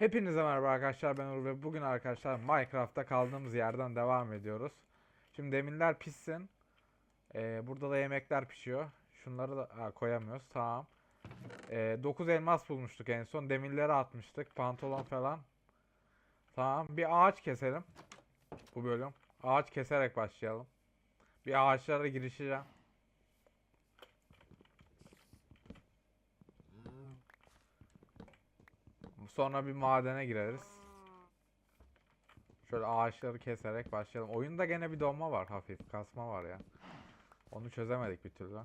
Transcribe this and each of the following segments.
Hepinize merhaba arkadaşlar ben Uğur ve bugün arkadaşlar Minecraft'ta kaldığımız yerden devam ediyoruz. Şimdi demirler pişsin. Ee, burada da yemekler pişiyor. Şunları da ha, koyamıyoruz tamam. Ee, 9 elmas bulmuştuk en son. Demirleri atmıştık. Pantolon falan. Tamam bir ağaç keselim. Bu bölüm. Ağaç keserek başlayalım. Bir ağaçlara girişeceğim. Sonra bir madene gireriz. Şöyle ağaçları keserek başlayalım. Oyunda gene bir donma var hafif. Kasma var ya. Onu çözemedik bir türlü.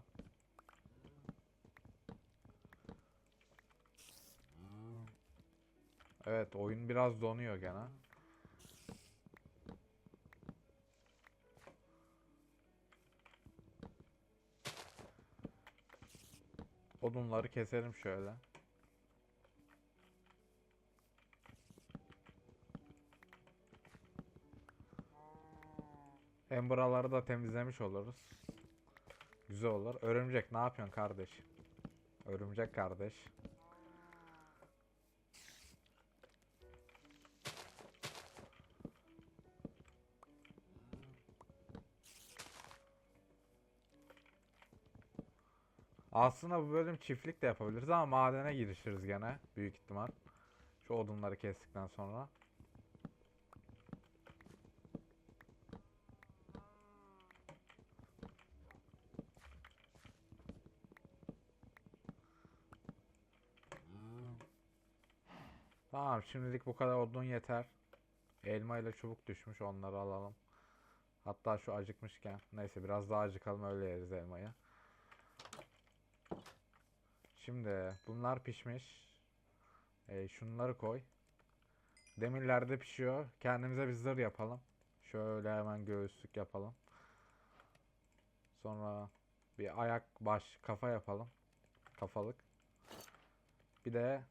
Evet oyun biraz donuyor gene. Odunları keselim şöyle. Hem buraları da temizlemiş oluruz. Güzel olur. Örümcek ne yapıyorsun kardeş? Örümcek kardeş. Aslında bu bölüm çiftlik de yapabiliriz ama madene girişiriz gene büyük ihtimal. Şu odunları kestikten sonra. Tamam şimdilik bu kadar odun yeter. Elma ile çubuk düşmüş onları alalım. Hatta şu acıkmışken. Neyse biraz daha acıkalım öyle yeriz elmayı. Şimdi bunlar pişmiş. Ee, şunları koy. Demirler de pişiyor. Kendimize bir zırh yapalım. Şöyle hemen göğüslük yapalım. Sonra bir ayak baş kafa yapalım. Kafalık. Bir de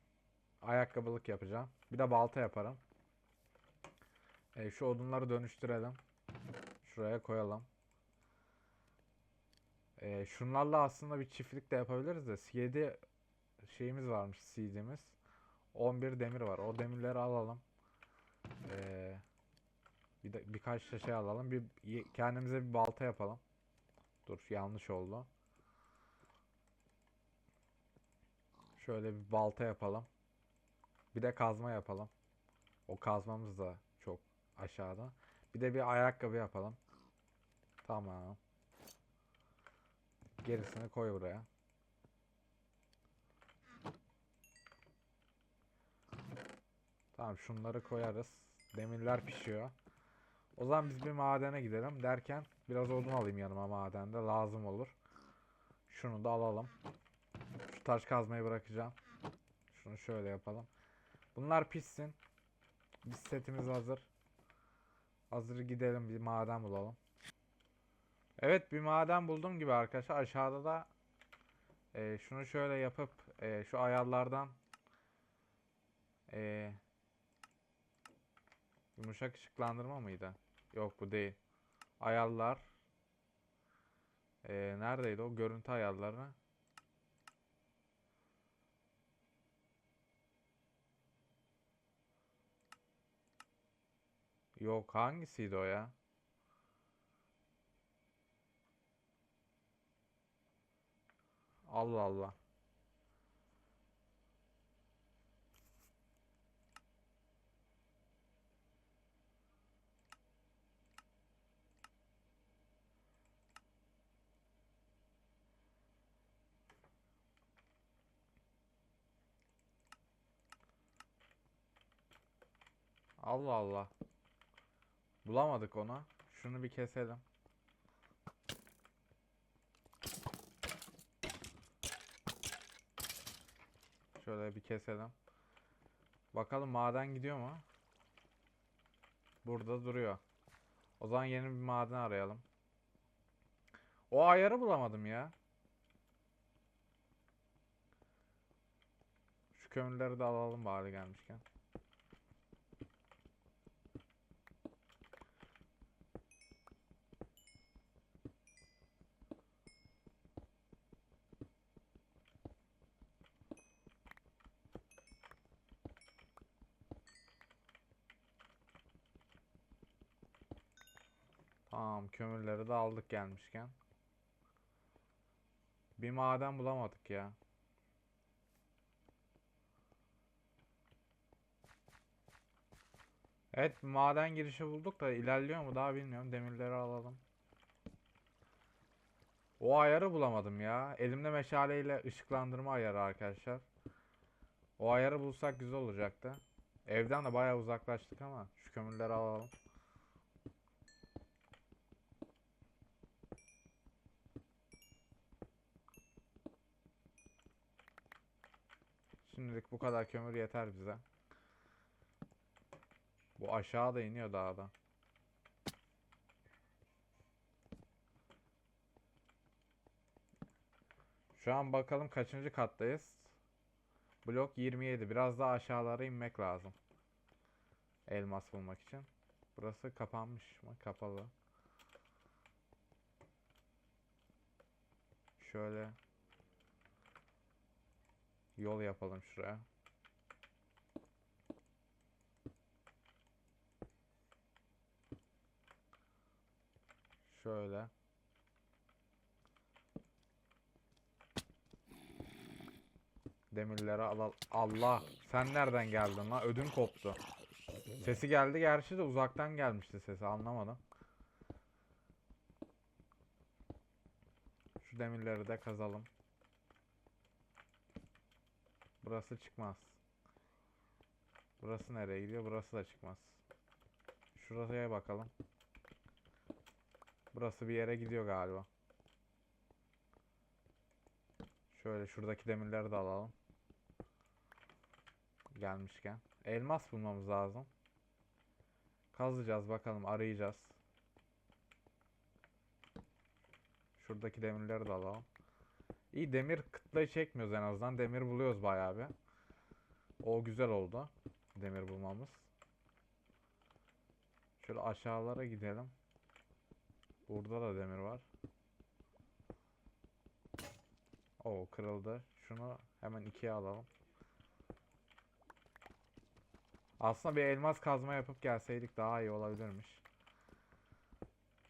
ayakkabılık yapacağım. Bir de balta yaparım. Ee, şu odunları dönüştürelim. Şuraya koyalım. Ee, şunlarla aslında bir çiftlik de yapabiliriz de 7 şeyimiz varmış seedimiz. 11 demir var. O demirleri alalım. Ee, bir de birkaç şey alalım. Bir kendimize bir balta yapalım. Dur yanlış oldu. Şöyle bir balta yapalım. Bir de kazma yapalım. O kazmamız da çok aşağıda. Bir de bir ayakkabı yapalım. Tamam. Gerisini koy buraya. Tamam şunları koyarız. Demirler pişiyor. O zaman biz bir madene gidelim derken biraz odun alayım yanıma madende lazım olur. Şunu da alalım. Şu taş kazmayı bırakacağım. Şunu şöyle yapalım. Bunlar pişsin. Biz setimiz hazır. Hazır gidelim bir maden bulalım. Evet bir maden buldum gibi arkadaşlar. Aşağıda da e, şunu şöyle yapıp e, şu ayarlardan e, yumuşak ışıklandırma mıydı? Yok bu değil. Ayarlar e, neredeydi o görüntü ayarları? Yok hangisiydi o ya? Allah Allah. Allah Allah. Bulamadık onu. Şunu bir keselim. Şöyle bir keselim. Bakalım maden gidiyor mu? Burada duruyor. O zaman yeni bir maden arayalım. O ayarı bulamadım ya. Şu kömürleri de alalım bari gelmişken. Tamam kömürleri de aldık gelmişken. Bir maden bulamadık ya. Evet maden girişi bulduk da ilerliyor mu daha bilmiyorum. Demirleri alalım. O ayarı bulamadım ya. Elimde meşaleyle ışıklandırma ayarı arkadaşlar. O ayarı bulsak güzel olacaktı. Evden de bayağı uzaklaştık ama şu kömürleri alalım. Şimdilik bu kadar kömür yeter bize. Bu aşağıda iniyor dağda. Şu an bakalım kaçıncı kattayız. Blok 27. Biraz daha aşağılara inmek lazım. Elmas bulmak için. Burası kapanmış mı? Kapalı. Şöyle yol yapalım şuraya. Şöyle. Demirleri al Allah sen nereden geldin lan? Ödüm koptu. Sesi geldi gerçi de uzaktan gelmişti sesi anlamadım. Şu demirleri de kazalım. Burası çıkmaz. Burası nereye gidiyor? Burası da çıkmaz. Şuraya bakalım. Burası bir yere gidiyor galiba. Şöyle şuradaki demirleri de alalım. Gelmişken. Elmas bulmamız lazım. Kazacağız bakalım arayacağız. Şuradaki demirleri de alalım. İyi demir kıtlayı çekmiyoruz en azından. Demir buluyoruz bayağı bir. O güzel oldu. Demir bulmamız. Şöyle aşağılara gidelim. Burada da demir var. O kırıldı. Şunu hemen ikiye alalım. Aslında bir elmas kazma yapıp gelseydik daha iyi olabilirmiş.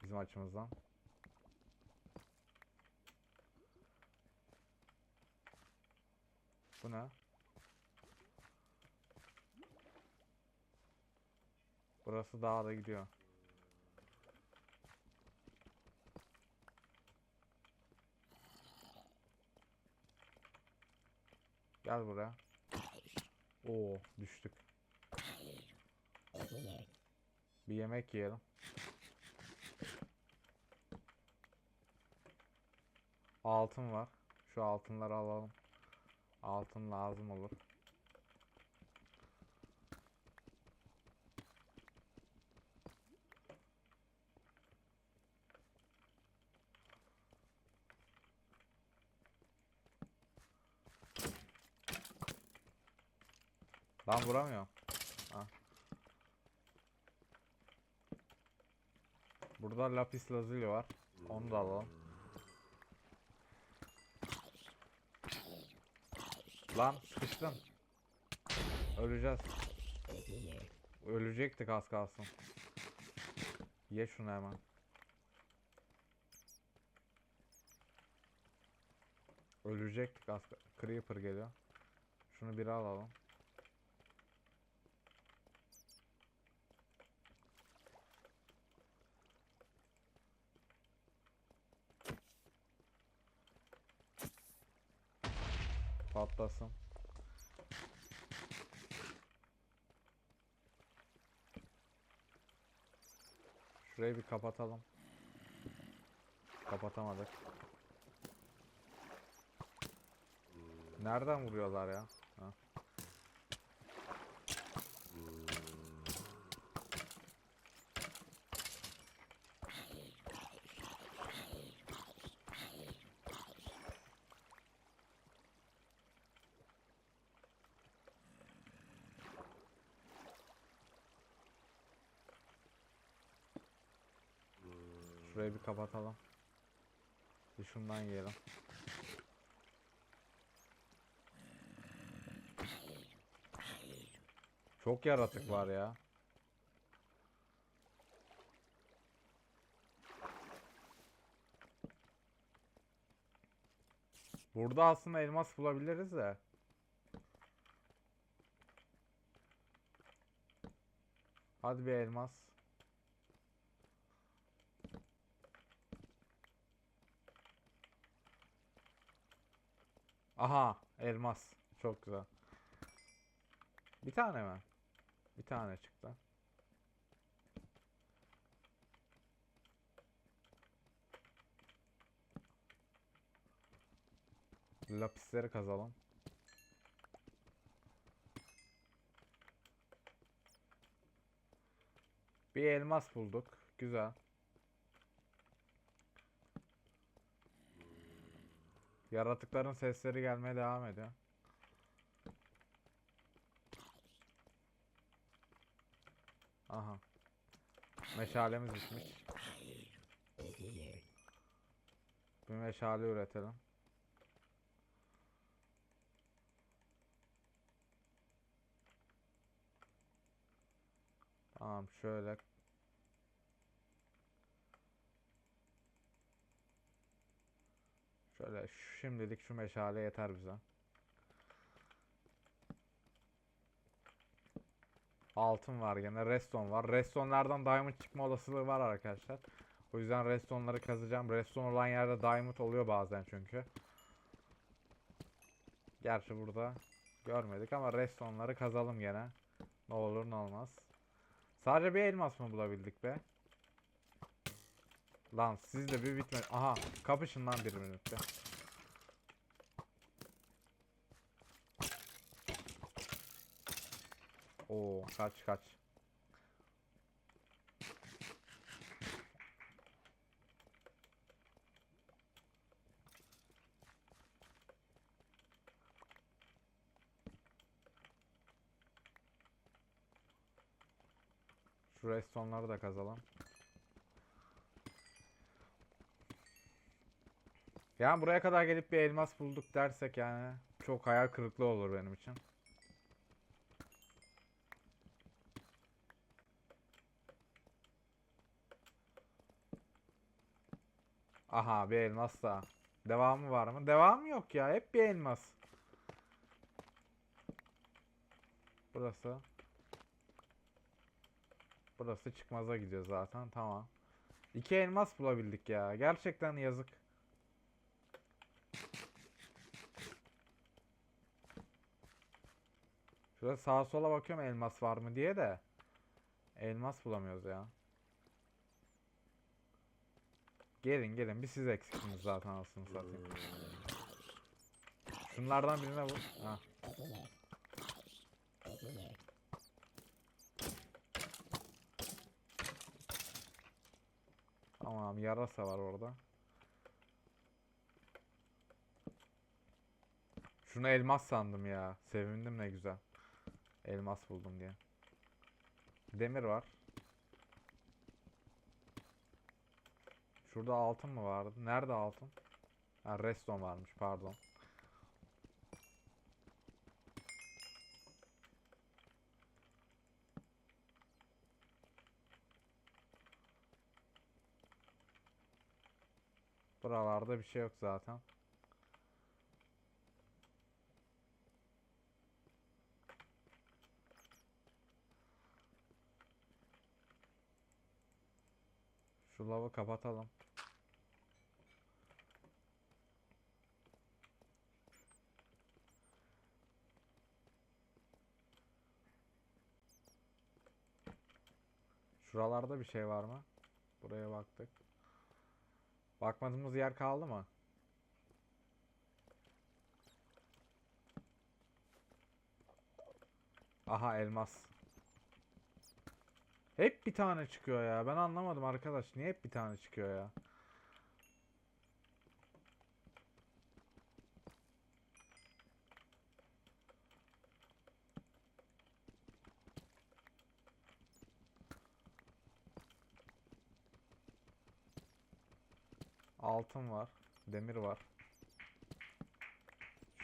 Bizim açımızdan. Bu ne? Burası daha da gidiyor. Gel buraya. Oo düştük. Bir yemek yiyelim. Altın var. Şu altınları alalım. Altın lazım olur. Ben vuramıyorum. Ha. Burada lapis lazuli var. Onu da alalım. Lan sıkıştım. Öleceğiz. Ölecektik az kalsın. Ye şunu hemen. Ölecektik az Creeper geliyor. Şunu bir alalım. Patlasın. Şurayı bir kapatalım. Kapatamadık. Nereden vuruyorlar ya? bir kapatalım. Bir şundan yiyelim. Çok yaratık var ya. Burada aslında elmas bulabiliriz de. Hadi bir elmas. Aha, elmas. Çok güzel. Bir tane mi? Bir tane çıktı. Lapisleri kazalım. Bir elmas bulduk. Güzel. Yaratıkların sesleri gelmeye devam ediyor. Aha. Meşalemiz bitmiş. Bir meşale üretelim. Tamam şöyle. Şöyle şimdilik şu meşale yeter bize. Altın var gene. Reston var. Restonlardan diamond çıkma olasılığı var arkadaşlar. O yüzden restonları kazacağım. Reston olan yerde diamond oluyor bazen çünkü. Gerçi burada görmedik ama restonları kazalım gene. Ne olur ne olmaz. Sadece bir elmas mı bulabildik be? Lan siz de bir bitmedi. Aha kapışın lan bir minütte. Oo kaç kaç. Şu restonları da kazalım. Yani buraya kadar gelip bir elmas bulduk dersek yani çok hayal kırıklığı olur benim için. Aha bir elmas daha. Devamı var mı? Devamı yok ya. Hep bir elmas. Burası. Burası çıkmaza gidiyor zaten. Tamam. İki elmas bulabildik ya. Gerçekten yazık. Şurada sağa sola bakıyorum elmas var mı diye de. Elmas bulamıyoruz ya. Gelin gelin bir siz eksiksiniz zaten aslında satayım. Şunlardan birine vur. Ha. Tamam yarasa var orada. Şunu elmas sandım ya. Sevindim ne güzel. Elmas buldum diye. Demir var. Şurada altın mı vardı? Nerede altın? Ha reston varmış pardon. Buralarda bir şey yok zaten. Şu lavı kapatalım. Şuralarda bir şey var mı? Buraya baktık. Bakmadığımız yer kaldı mı? Aha elmas. Hep bir tane çıkıyor ya. Ben anlamadım arkadaş. Niye hep bir tane çıkıyor ya? Altın var. Demir var.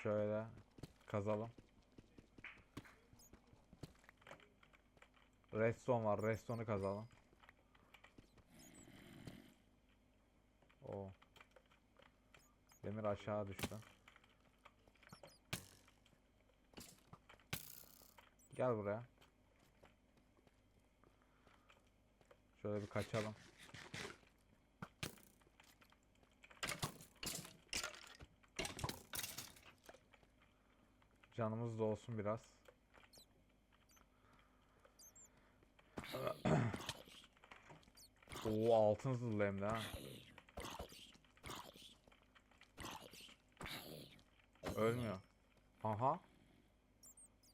Şöyle kazalım. Redstone var. Redstone'u kazalım. O. Demir aşağı düştü. Gel buraya. Şöyle bir kaçalım. Canımız da olsun biraz. Oo altın zırhlı hem de ha. Ölmüyor. Aha.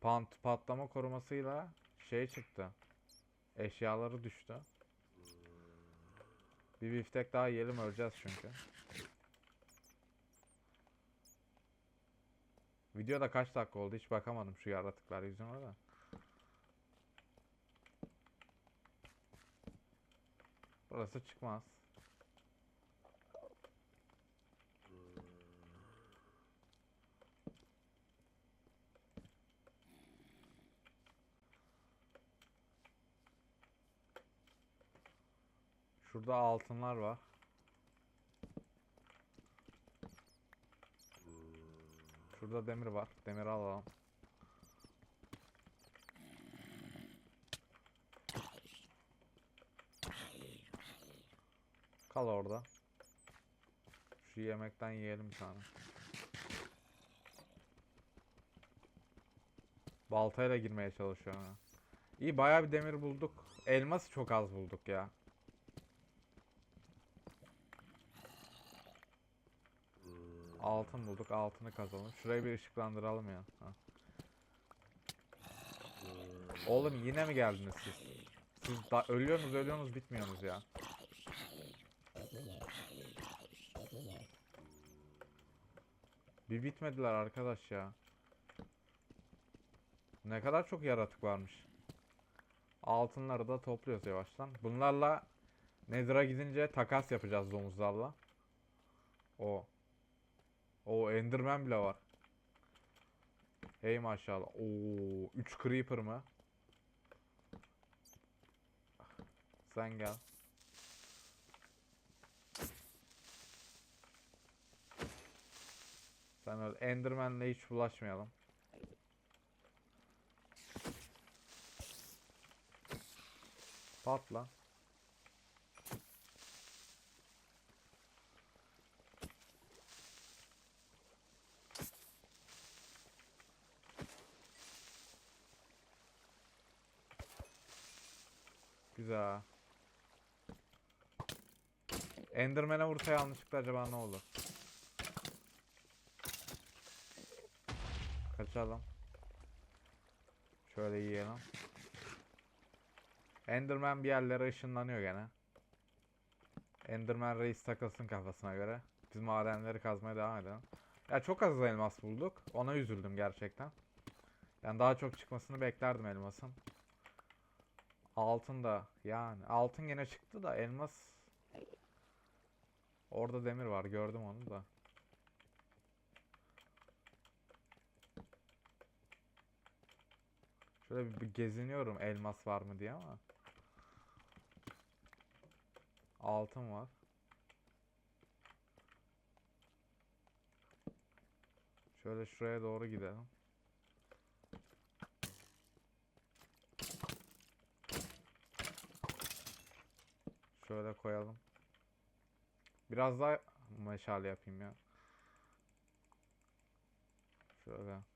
Pant patlama korumasıyla şey çıktı. Eşyaları düştü. Bir biftek daha yiyelim öleceğiz çünkü. Videoda kaç dakika oldu hiç bakamadım şu yaratıklar yüzüne de. Burası çıkmaz. Şurada altınlar var. Şurada demir var. Demir alalım. Kal orada. Şu yemekten yiyelim bir tane. Baltayla girmeye çalışıyorum ha. İyi bayağı bir demir bulduk. Elmas çok az bulduk ya. Altın bulduk. Altını kazalım. Şurayı bir ışıklandıralım ya. Ha. Oğlum yine mi geldiniz siz? Siz da ölüyorsunuz ölüyorsunuz bitmiyorsunuz ya. Bir bitmediler arkadaş ya. Ne kadar çok yaratık varmış. Altınları da topluyoruz yavaştan. Bunlarla Nether'a gidince takas yapacağız domuzlarla. O. O Enderman bile var. Hey maşallah. Oo, 3 creeper mı? Sen gel. Sen öl. Enderman'le hiç bulaşmayalım. Patla. Güzel. Enderman'e vursa yanlışlıkla acaba ne olur? Kaçalım. Şöyle yiyelim. Enderman bir yerlere ışınlanıyor gene. Enderman reis takılsın kafasına göre. Biz madenleri kazmaya devam edelim. Ya çok az elmas bulduk. Ona üzüldüm gerçekten. Yani daha çok çıkmasını beklerdim elmasın. Altın da yani altın gene çıktı da elmas Orada demir var gördüm onu da. Şöyle bir, geziniyorum elmas var mı diye ama. Altın var. Şöyle şuraya doğru gidelim. Şöyle koyalım. Biraz daha meşale yapayım ya. Şöyle.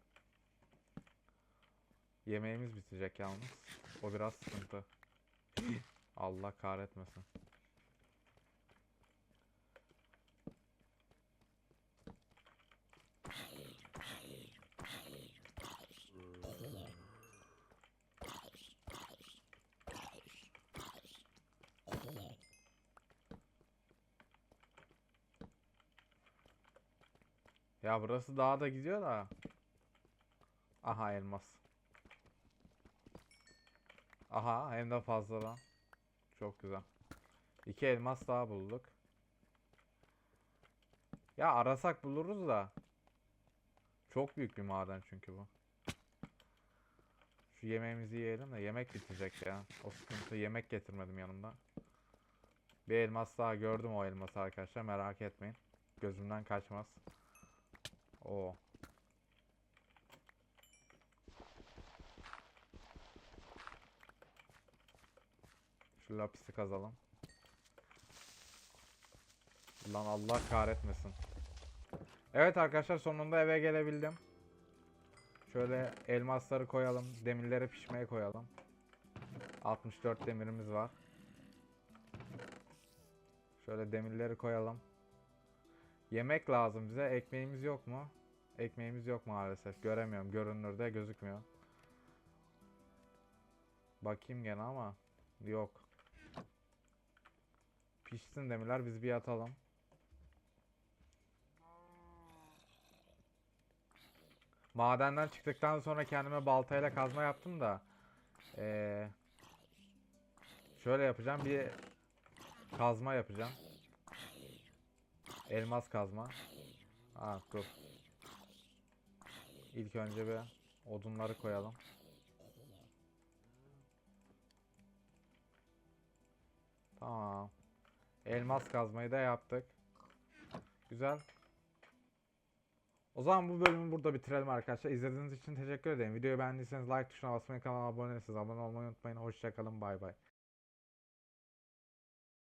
Yemeğimiz bitecek yalnız. O biraz sıkıntı. Allah kahretmesin. Ya burası daha da gidiyor da. Aha elmas. Aha hem de fazladan. Çok güzel. İki elmas daha bulduk. Ya arasak buluruz da. Çok büyük bir maden çünkü bu. Şu yemeğimizi yiyelim de yemek bitecek ya. O sıkıntı yemek getirmedim yanımda. Bir elmas daha gördüm o elması arkadaşlar merak etmeyin. Gözümden kaçmaz. O. Şu lapisi kazalım. Lan Allah kahretmesin. Evet arkadaşlar sonunda eve gelebildim. Şöyle elmasları koyalım. Demirleri pişmeye koyalım. 64 demirimiz var. Şöyle demirleri koyalım. Yemek lazım bize. Ekmeğimiz yok mu? Ekmeğimiz yok maalesef. Göremiyorum. Görünürde gözükmüyor. Bakayım gene ama yok. Pişsin demirler biz bir yatalım. Madenden çıktıktan sonra kendime baltayla kazma yaptım da eee, şöyle yapacağım bir kazma yapacağım. Elmas kazma. Aa dur. İlk önce bir odunları koyalım. Tamam. Elmas kazmayı da yaptık. Güzel. O zaman bu bölümü burada bitirelim arkadaşlar. İzlediğiniz için teşekkür ederim. Videoyu beğendiyseniz like tuşuna basmayı, kanala abone değilseniz abone olmayı unutmayın. Hoşçakalın. Bay bay.